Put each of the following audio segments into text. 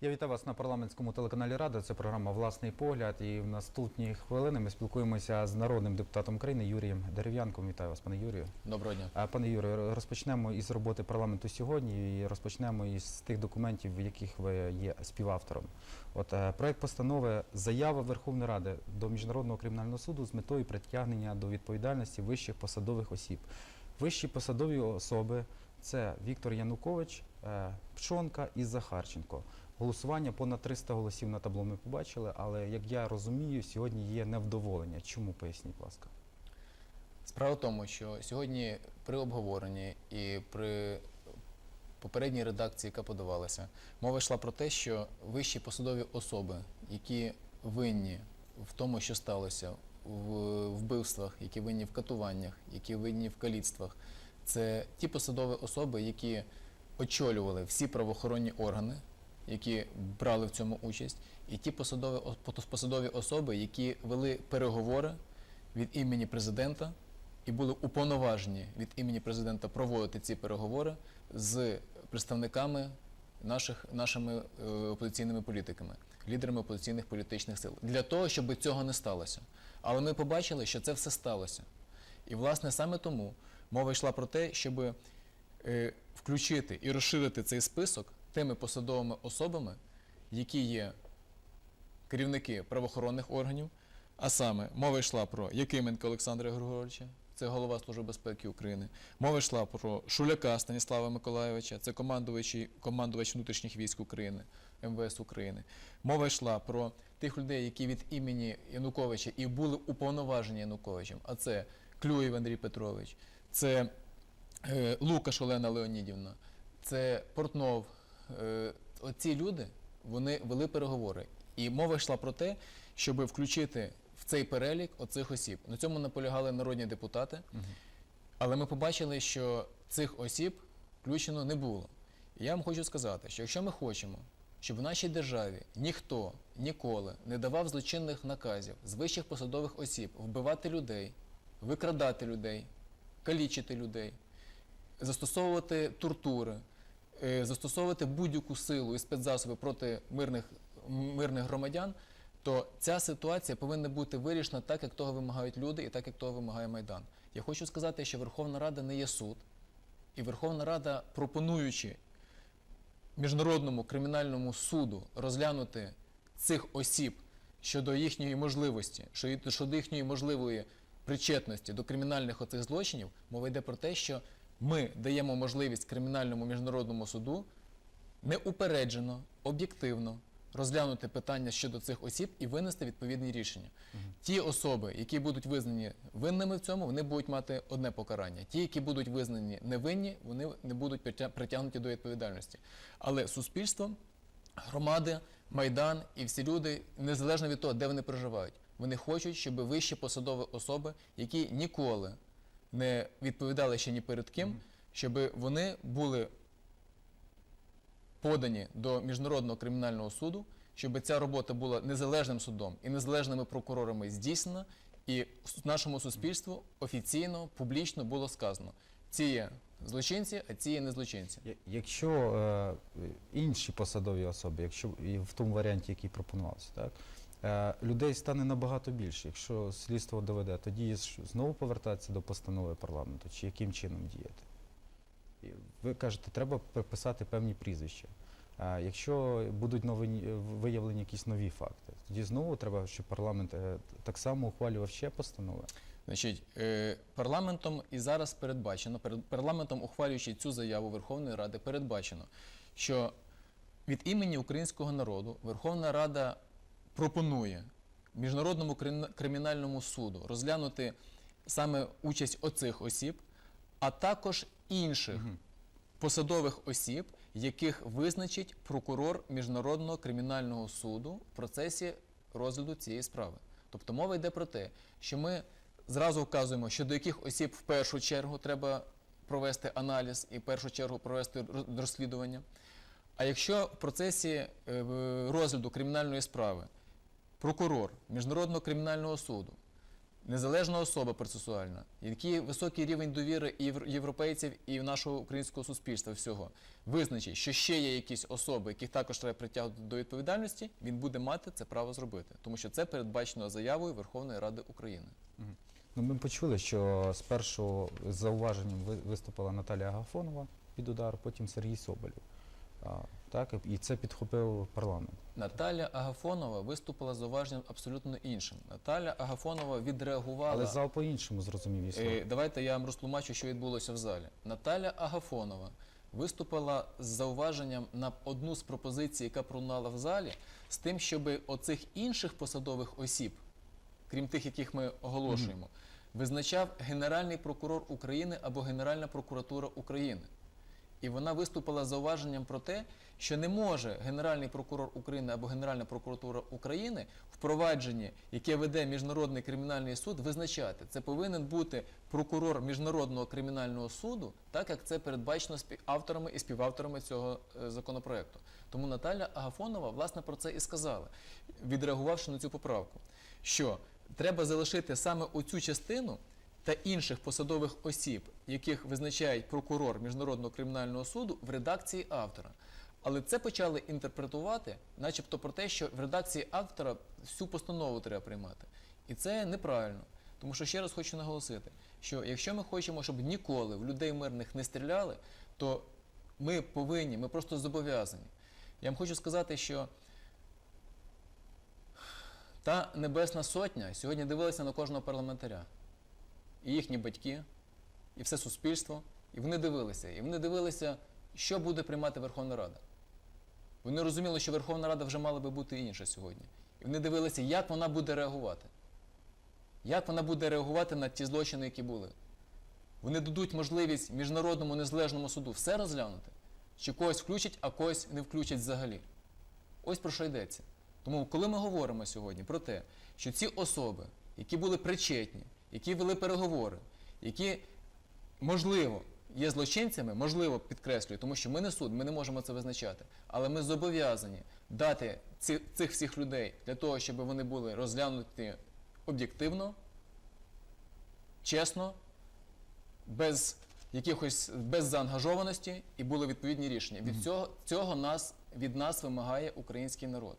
Я вітаю вас на парламентському телеканалі Рада. Це програма Власний погляд. І в наступні хвилини ми спілкуємося з народним депутатом України Юрієм Дерев'янком. Вітаю вас, пане Юрію. Доброго дня. Пане Юрію, розпочнемо із роботи парламенту сьогодні і розпочнемо із тих документів, в яких ви є співавтором. От е, проект постанови заява Верховної Ради до міжнародного кримінального суду з метою притягнення до відповідальності вищих посадових осіб. Вищі посадові особи це Віктор Янукович, е, Пшонка і Захарченко. Голосування понад 300 голосів на табло ми побачили, але як я розумію, сьогодні є невдоволення. Чому поясніть, будь ласка? Справа в тому, що сьогодні при обговоренні і при попередній редакції, яка подавалася, мова йшла про те, що вищі посадові особи, які винні в тому, що сталося, в вбивствах, які винні в катуваннях, які винні в каліцтвах, це ті посадові особи, які очолювали всі правоохоронні органи, які брали в цьому участь, і ті посадові, посадові особи, які вели переговори від імені президента і були уповноважені від імені президента проводити ці переговори з представниками наших, нашими е, опозиційними політиками, лідерами опозиційних політичних сил, для того, щоб цього не сталося. Але ми побачили, що це все сталося. І, власне, саме тому мова йшла про те, щоб е, включити і розширити цей список тими посадовими особами, які є керівники правоохоронних органів, а саме мова йшла про Якименка Олександра Григоровича, це голова Служби безпеки України. Мова йшла про Шуляка Станіслава Миколайовича, це командувач, командувач внутрішніх військ України, МВС України. Мова йшла про тих людей, які від імені Януковича і були уповноважені Януковичем, а це Клюєв Андрій Петрович, це е, Лукаш Олена Леонідівна, це Портнов. Е, оці люди вони вели переговори. І мова йшла про те, щоб включити в цей перелік оцих осіб. На цьому наполягали народні депутати, але ми побачили, що цих осіб включено не було. І я вам хочу сказати, що якщо ми хочемо, щоб в нашій державі ніхто ніколи не давав злочинних наказів з вищих посадових осіб вбивати людей, викрадати людей, калічити людей, застосовувати тортури, застосовувати будь-яку силу і спецзасоби проти мирних, мирних громадян, то ця ситуація повинна бути вирішена так, як того вимагають люди, і так, як того вимагає Майдан. Я хочу сказати, що Верховна Рада не є суд, і Верховна Рада, пропонуючи міжнародному кримінальному суду розглянути цих осіб щодо їхньої можливості, щодо їхньої можливої причетності до кримінальних оцих злочинів, мова йде про те, що ми даємо можливість кримінальному міжнародному суду неупереджено, об'єктивно розглянути питання щодо цих осіб і винести відповідні рішення. Ті особи, які будуть визнані винними в цьому, вони будуть мати одне покарання. Ті, які будуть визнані невинні, вони не будуть притягнуті до відповідальності. Але суспільство, громади, майдан і всі люди, незалежно від того, де вони проживають, вони хочуть, щоб вищі посадові особи, які ніколи не відповідали ще ні перед ким, щоб вони були подані до міжнародного кримінального суду, щоб ця робота була незалежним судом і незалежними прокурорами здійснена, і нашому суспільству офіційно, публічно було сказано: ці є злочинці, а ці є не злочинці. Якщо е, інші посадові особи, якщо і в тому варіанті, який пропонувався, так людей стане набагато більше. Якщо слідство доведе, тоді знову повертатися до постанови парламенту, чи яким чином діяти? Ви кажете, треба приписати певні прізвища. А якщо будуть нові, виявлені якісь нові факти, тоді знову треба, щоб парламент е, так само ухвалював ще постанови. Значить, е, парламентом і зараз передбачено, перед парламентом, ухвалюючи цю заяву Верховної Ради, передбачено, що від імені українського народу Верховна Рада пропонує Міжнародному кримінальному суду розглянути саме участь оцих осіб, а також інших посадових осіб, яких визначить прокурор Міжнародного кримінального суду в процесі розгляду цієї справи. Тобто мова йде про те, що ми зразу вказуємо, що до яких осіб в першу чергу треба провести аналіз і в першу чергу провести розслідування. А якщо в процесі е, розгляду кримінальної справи прокурор Міжнародного кримінального суду незалежна особа процесуальна, який високий рівень довіри і європейців, і нашого українського суспільства всього, визначить, що ще є якісь особи, яких також треба притягнути до відповідальності, він буде мати це право зробити, тому що це передбачено заявою Верховної Ради України. Ну, ми почули, що спершу з зауваженням ви- виступила Наталія Агафонова під удар, потім Сергій Соболєв. Так, і це підхопив парламент. Наталя Агафонова виступила з зауваженням абсолютно іншим. Наталя Агафонова відреагувала. Але зал по-іншому зрозумів її слова. Е, Давайте я вам розтлумачу, що відбулося в залі. Наталя Агафонова виступила з зауваженням на одну з пропозицій, яка пролунала в залі, з тим, щоб оцих інших посадових осіб, крім тих, яких ми оголошуємо, визначав Генеральний прокурор України або Генеральна прокуратура України. І вона виступила з зауваженням про те, що не може Генеральний прокурор України або Генеральна прокуратура України в провадженні, яке веде Міжнародний кримінальний суд, визначати. Це повинен бути прокурор Міжнародного кримінального суду, так як це передбачено авторами і співавторами цього е, законопроекту. Тому Наталя Агафонова власне про це і сказала, відреагувавши на цю поправку, що треба залишити саме оцю частину та інших посадових осіб, яких визначає прокурор Міжнародного кримінального суду в редакції автора. Але це почали інтерпретувати, начебто про те, що в редакції автора всю постанову треба приймати. І це неправильно. Тому що ще раз хочу наголосити, що якщо ми хочемо, щоб ніколи в людей мирних не стріляли, то ми повинні, ми просто зобов'язані. Я вам хочу сказати, що та Небесна Сотня сьогодні дивилася на кожного парламентаря. І їхні батьки, і все суспільство. І вони дивилися. І вони дивилися, що буде приймати Верховна Рада. Вони розуміли, що Верховна Рада вже мала би бути інша сьогодні. І вони дивилися, як вона буде реагувати. Як вона буде реагувати на ті злочини, які були. Вони дадуть можливість міжнародному незалежному суду все розглянути, чи когось включать, а когось не включать взагалі. Ось про що йдеться. Тому, коли ми говоримо сьогодні про те, що ці особи, які були причетні, які вели переговори, які, можливо, є злочинцями, можливо, підкреслюю, тому що ми не суд, ми не можемо це визначати, але ми зобов'язані дати ці, цих всіх людей для того, щоб вони були розглянуті об'єктивно, чесно, без якихось без заангажованості і були відповідні рішення. Від цього, цього нас від нас вимагає український народ.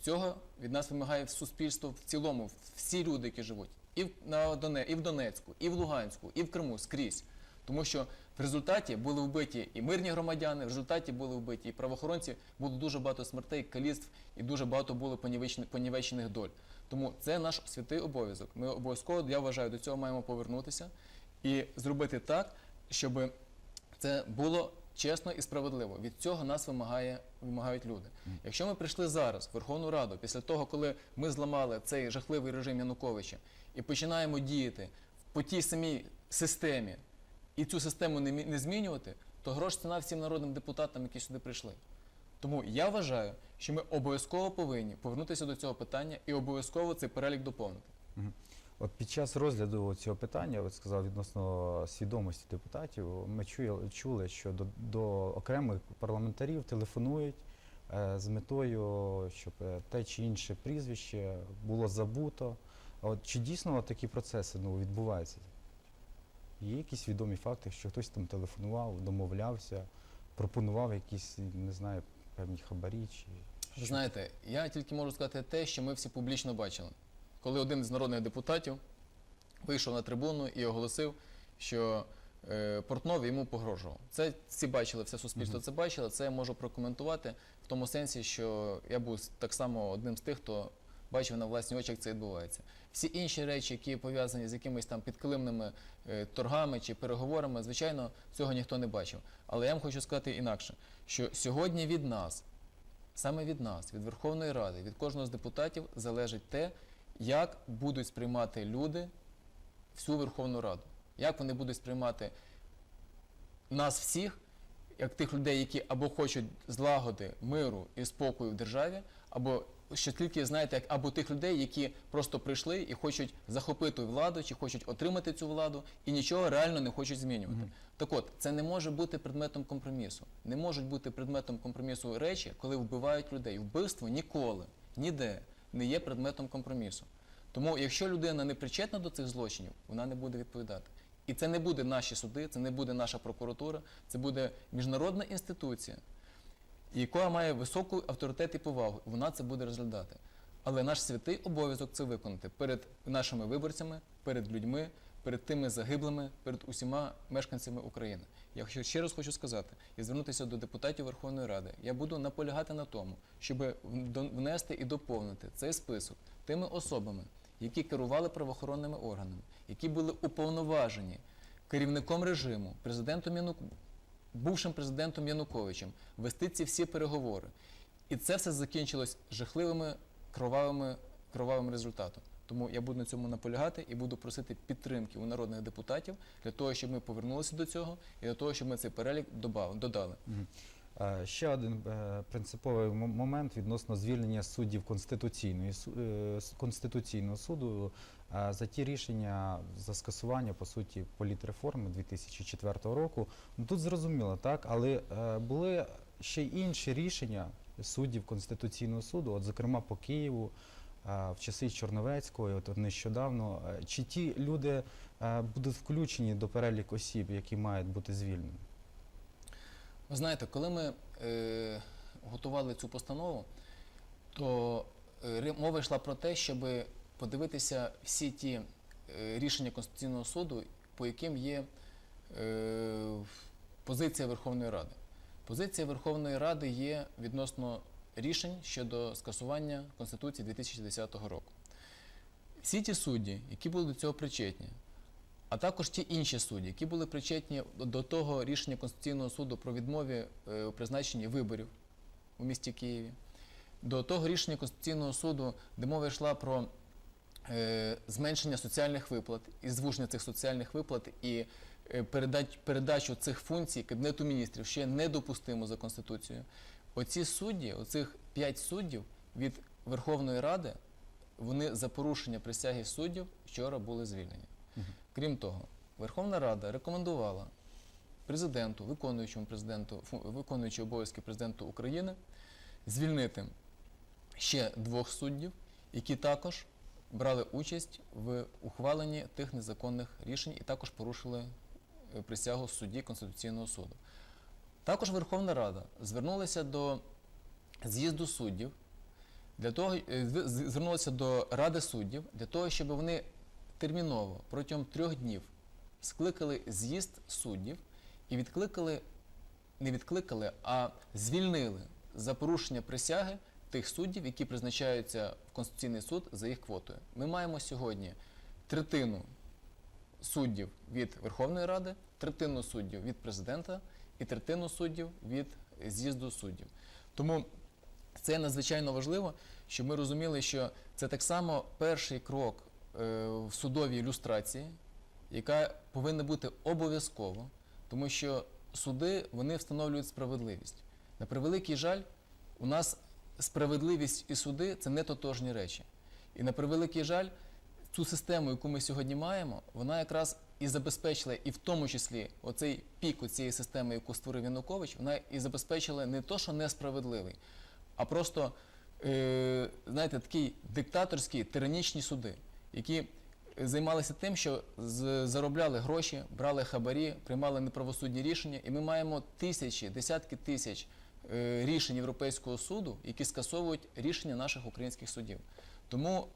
Цього від нас вимагає суспільство в цілому, всі люди, які живуть, і в на Доне, і в Донецьку, і в Луганську, і в Криму скрізь. Тому що в результаті були вбиті і мирні громадяни, в результаті були вбиті і правоохоронці, було дуже багато смертей, каліцтв, і дуже багато було понівечених, понівечених доль. Тому це наш святий обов'язок. Ми обов'язково, я вважаю, до цього маємо повернутися і зробити так, щоб це було чесно і справедливо. Від цього нас вимагає, вимагають люди. Якщо ми прийшли зараз в Верховну Раду, після того, коли ми зламали цей жахливий режим Януковича і починаємо діяти по тій самій системі, і цю систему не, не змінювати, то грош ціна всім народним депутатам, які сюди прийшли. Тому я вважаю, що ми обов'язково повинні повернутися до цього питання і обов'язково цей перелік доповнити. От під час розгляду цього питання, от сказав відносно свідомості депутатів, ми чули, чули що до, до окремих парламентарів телефонують е, з метою, щоб е, те чи інше прізвище було забуто. А от чи дійсно от такі процеси ну, відбуваються? Є якісь відомі факти, що хтось там телефонував, домовлявся, пропонував якісь, не знаю, певні хабарі чи. Ви знаєте, я тільки можу сказати те, що ми всі публічно бачили. Коли один з народних депутатів вийшов на трибуну і оголосив, що е, Портнов йому погрожував. Це всі бачили, все суспільство Мгм. це бачило. Це я можу прокоментувати в тому сенсі, що я був так само одним з тих, хто бачив на власні очі, як це відбувається. Всі інші речі, які пов'язані з якимись там підкилимними е, торгами чи переговорами, звичайно, цього ніхто не бачив. Але я вам хочу сказати інакше, що сьогодні від нас Саме від нас, від Верховної Ради, від кожного з депутатів залежить те, як будуть сприймати люди всю Верховну Раду. Як вони будуть сприймати нас всіх, як тих людей, які або хочуть злагоди, миру і спокою в державі, або що тільки знаєте, як або тих людей, які просто прийшли і хочуть захопити владу, чи хочуть отримати цю владу, і нічого реально не хочуть змінювати. Мгм. Так от, це не може бути предметом компромісу. Не можуть бути предметом компромісу речі, коли вбивають людей. Вбивство ніколи, ніде не є предметом компромісу. Тому, якщо людина не причетна до цих злочинів, вона не буде відповідати. І це не буде наші суди, це не буде наша прокуратура, це буде міжнародна інституція, яка має високу авторитет і повагу. Вона це буде розглядати. Але наш святий обов'язок це виконати перед нашими виборцями, перед людьми, перед тими загиблими, перед усіма мешканцями України. Я ще- ще раз хочу сказати і звернутися до депутатів Верховної Ради. Я буду наполягати на тому, щоб внести і доповнити цей список тими особами, які керували правоохоронними органами, які були уповноважені керівником режиму, президентом Янук... бувшим президентом Януковичем, вести ці всі переговори. І це все закінчилось жахливими кровавими, кровавим результатом. Тому я буду на цьому наполягати і буду просити підтримки у народних депутатів для того, щоб ми повернулися до цього і для того, щоб ми цей перелік додали. Е, Ще один е, принциповий момент відносно звільнення суддів Конституційної е, Конституційного суду за ті рішення за скасування по суті політреформи 2004 року. Ну тут зрозуміло, так, але були ще інші рішення суддів Конституційного суду, от зокрема по Києву. В часи Чорновецького, і от нещодавно, чи ті люди будуть включені до переліку осіб, які мають бути звільнені? Ви знаєте, коли ми е, готували цю постанову, то е, мова йшла про те, щоб подивитися всі ті е, рішення Конституційного суду, по яким є е, позиція Верховної Ради. Позиція Верховної Ради є відносно рішень щодо скасування Конституції 2010 року. Всі ті судді, які були до цього причетні, а також ті інші судді, які були причетні до того рішення Конституційного суду про відмові е, у призначенні виборів у місті Києві, до того рішення Конституційного суду, де мова йшла про е, зменшення соціальних виплат і звуження цих соціальних виплат і е, передачу цих функцій Кабінету міністрів ще недопустимо за Конституцією. Оці судді, оцих п'ять суддів від Верховної Ради, вони за порушення присяги суддів вчора були звільнені. Крім того, Верховна Рада рекомендувала президенту, виконуючому президенту, виконуючому обов'язки президенту України звільнити ще двох суддів, які також брали участь в ухваленні тих незаконних рішень і також порушили е, присягу судді Конституційного суду. Також Верховна Рада звернулася до з'їзду суддів для того, е, звернулася до Ради суддів для того, щоб вони терміново протягом трьох днів скликали з'їзд суддів і відкликали, не відкликали, а звільнили за порушення присяги тих суддів, які призначаються в Конституційний суд за їх квотою. Ми маємо сьогодні третину суддів від Верховної Ради, третину суддів від президента і третину суддів від з'їзду суддів. Тому це надзвичайно важливо, щоб ми розуміли, що це так само перший крок в судовій ілюстрації, яка повинна бути обов'язково, тому що суди вони встановлюють справедливість. На превеликий жаль, у нас справедливість і суди це не тотожні речі. І на превеликий жаль, цю систему, яку ми сьогодні маємо, вона якраз і забезпечила, і в тому числі оцей пік цієї системи, яку створив Янукович, вона і забезпечила не то, що несправедливий, а просто, е, знаєте, такі диктаторські тиранічні суди, які займалися тим, що заробляли гроші, брали хабарі, приймали неправосудні рішення, і ми маємо тисячі, десятки тисяч е, рішень Європейського суду, які скасовують рішення наших українських судів. Тому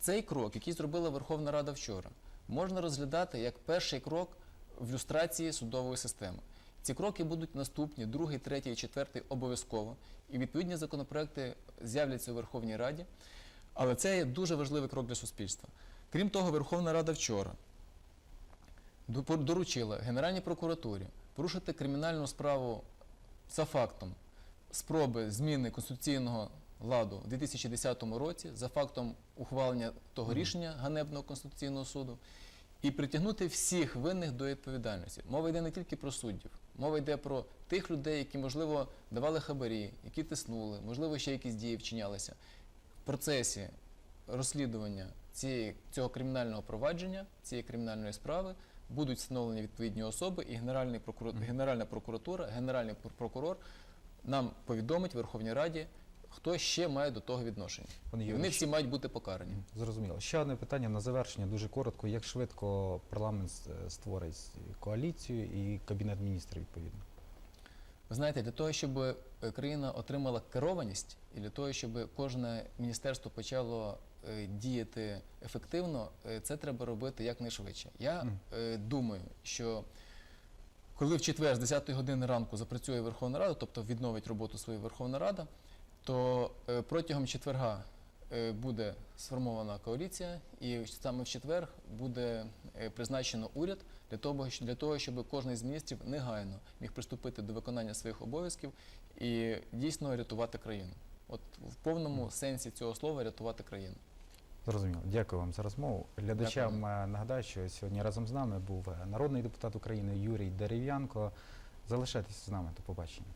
цей крок, який зробила Верховна Рада вчора, можна розглядати як перший крок в люстрації судової системи. Ці кроки будуть наступні, другий, третій четвертий обов'язково. І відповідні законопроекти з'являться у Верховній Раді. Але це є дуже важливий крок для суспільства. Крім того, Верховна Рада вчора доручила Генеральній прокуратурі порушити кримінальну справу за фактом спроби зміни конституційного ладу у 2010 році, за фактом ухвалення того рішення ганебного Конституційного суду, і притягнути всіх винних до відповідальності. Мова йде не тільки про суддів, мова йде про тих людей, які, можливо, давали хабарі, які тиснули, можливо, ще якісь дії вчинялися. Процесі розслідування цієї, цього кримінального провадження, цієї кримінальної справи будуть встановлені відповідні особи, і Генеральний прокурор, Генеральна прокуратура, Генеральний пр- прокурор нам повідомить Верховній Раді, хто ще має до того відношення. Юрію, вони всі мають бути покарані. Зрозуміло. Ще одне питання на завершення, дуже коротко. Як швидко парламент е, створить коаліцію і кабінет міністрів відповідно? Ви знаєте, для того, щоб е, країна отримала керованість, і для того, щоб кожне міністерство почало е, діяти ефективно, е, це треба робити якнайшвидше. Я е, думаю, що коли в четвер з 10 години ранку запрацює Верховна Рада, тобто відновить роботу своєї Верховна Рада, то протягом четверга буде сформована коаліція, і саме в четвер буде е, призначено уряд для того, для того, щоб кожен з міністрів негайно міг приступити до виконання своїх обов'язків і дійсно рятувати країну. От в повному сенсі цього слова рятувати країну. Зрозуміло. Дякую вам за розмову. Глядачам е, нагадаю, що сьогодні разом з нами був е, народний депутат України Юрій Дерев'янко. Залишайтеся з нами. До побачення.